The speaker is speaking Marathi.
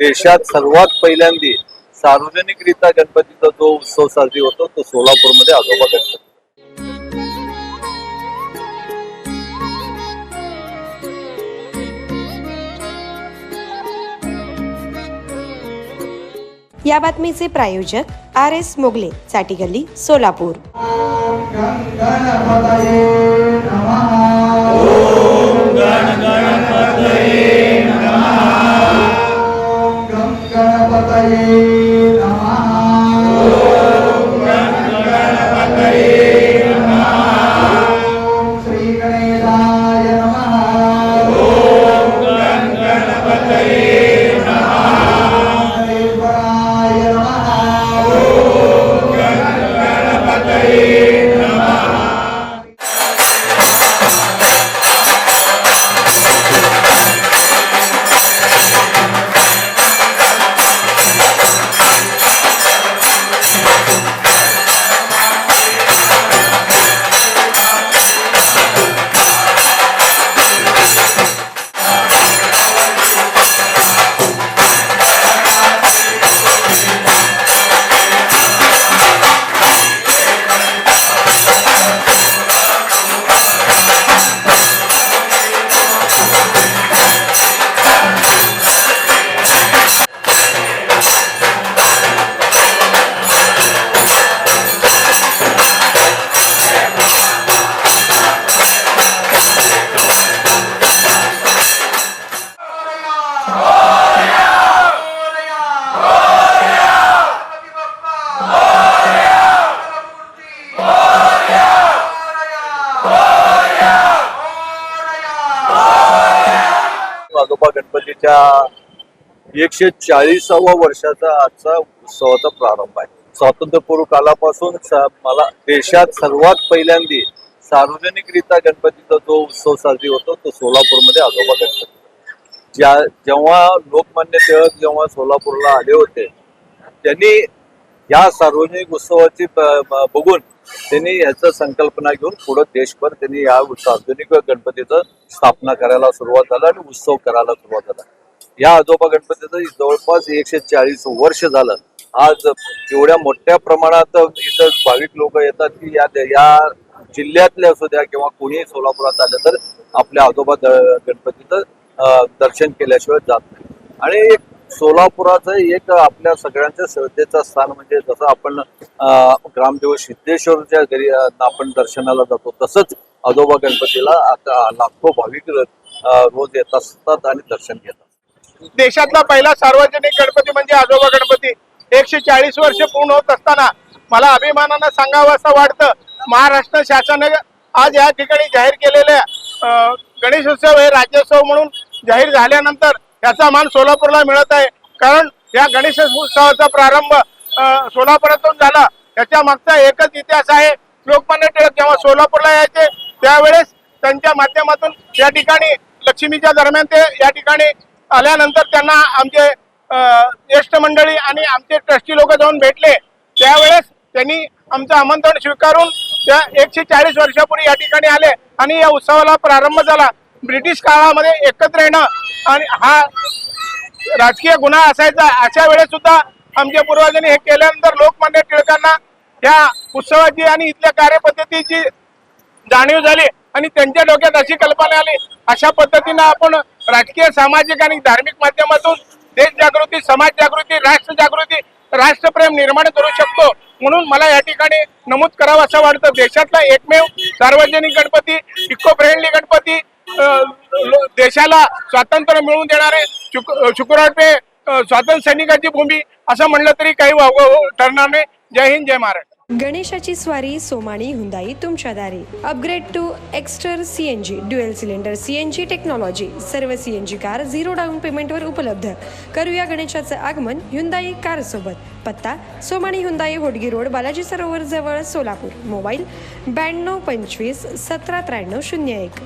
देशात सर्वात पहिल्यांदी सार्वजनिकरित्या गणपतीचा जो उत्सव साजरी होतो तो सोलापूरमध्ये आजोबा गणपती या बातमीचे प्रायोजक आर एस मोगले चाटी गल्ली सोलापूर गं Amém. आजोबा गणपतीच्या एकशे चाळीसाव्या वर्षाचा आजचा उत्सवाचा प्रारंभ आहे. स्वातंत्र्यपूर्व कालापासून मला देशात सर्वात पहिल्यांदी सार्वजनिकरित्या गणपतीचा जो उत्सव साजरी होतो तो सोलापूरमध्ये आजोबा गणपती. ज्या जेव्हा लोकमान्य टिळक जेव्हा सोलापूरला आले होते त्यांनी या सार्वजनिक उत्सवाची बघून त्यांनी याचं संकल्पना घेऊन पुढे देशभर त्यांनी या आधुनिक गणपतीचं स्थापना करायला सुरुवात झाला आणि उत्सव करायला सुरुवात झाला. या आजोबा गणपतीचं जवळपास एकशे चाळीस वर्ष झालं. आज एवढ्या मोठ्या प्रमाणात इथं भाविक लोक येतात की या या जिल्ह्यातले असू द्या किंवा कोणीही सोलापुरात आलं तर आपल्या आजोबा गणपतीचं दर्शन केल्याशिवाय जात नाही. आणि एक सोलापुराचं एक आपल्या सगळ्यांच्या श्रद्धेचं स्थान म्हणजे जसं आपण ग्रामदेव सिद्धेश्वरच्या घरी आपण दर्शनाला जातो तसंच आजोबा गणपतीला आता लाखो भाविक रोज येत असतात आणि दर्शन घेतात देशातला पहिला सार्वजनिक गणपती म्हणजे आजोबा गणपती. एकशे चाळीस वर्ष पूर्ण होत असताना मला अभिमानानं सांगावं असं वाटतं. महाराष्ट्र शासनाने आज या ठिकाणी जाहीर केलेल्या गणेशोत्सव हे राज्योत्सव म्हणून जाहीर झाल्यानंतर याचा मान सोलापूरला मिळत आहे. कारण या गणेश उत्सवाचा प्रारंभ सोलापुरातून झाला. याच्या मागचा एकच इतिहास आहे. लोकमान्य टिळक जेव्हा सोलापूरला यायचे त्यावेळेस त्यांच्या माध्यमातून या ठिकाणी लक्ष्मीच्या दरम्यान ते या ठिकाणी आल्यानंतर त्यांना आमचे ज्येष्ठ मंडळी आणि आमचे ट्रस्टी लोक जाऊन भेटले. त्यावेळेस त्यांनी आमचं आमंत्रण स्वीकारून त्या एकशे चाळीस वर्षापूर्वी या ठिकाणी आले आणि या उत्सवाला प्रारंभ झाला. ब्रिटिश काळामध्ये एकत्र येणं आणि हा राजकीय गुन्हा असायचा अशा वेळेस सुद्धा आमच्या पूर्वजांनी हे केल्यानंतर लोकमान्य टिळकांना या उत्सवाची आणि इथल्या कार्यपद्धतीची जाणीव झाली आणि त्यांच्या डोक्यात अशी कल्पना आली. अशा पद्धतीनं आपण राजकीय सामाजिक आणि धार्मिक माध्यमातून देश जागृती समाज जागृती राष्ट्र जागृती राष्ट्रप्रेम निर्माण करू शकतो. म्हणून मला या ठिकाणी नमूद करावं असं वाटतं. देशातला एकमेव सार्वजनिक गणपती इको देशाला स्वातंत्र्य मिळवून देणारे शुक शुक्रवारपे स्वातंत्र्य सैनिकाची भूमी असं म्हणलं तरी काही ठरणार नाही. जय हिंद जय महाराष्ट्र. गणेशाची स्वारी सोमाणी हुंदाई तुमच्या दारी. Upgrade to Exter C N G dual cylinder C technology सर्व C N G car zero down पेमेंटवर उपलब्ध. करूया गणेशाचं आगमन हुंदाई कार सोबत. पत्ता सोमाणी हुंदाई होडगी रोड बालाजी सरोवर जवळ सोलापूर. मोबाईल ब्याण्णव पंचवीस सतरा त्र्याण्णव शून्य एक.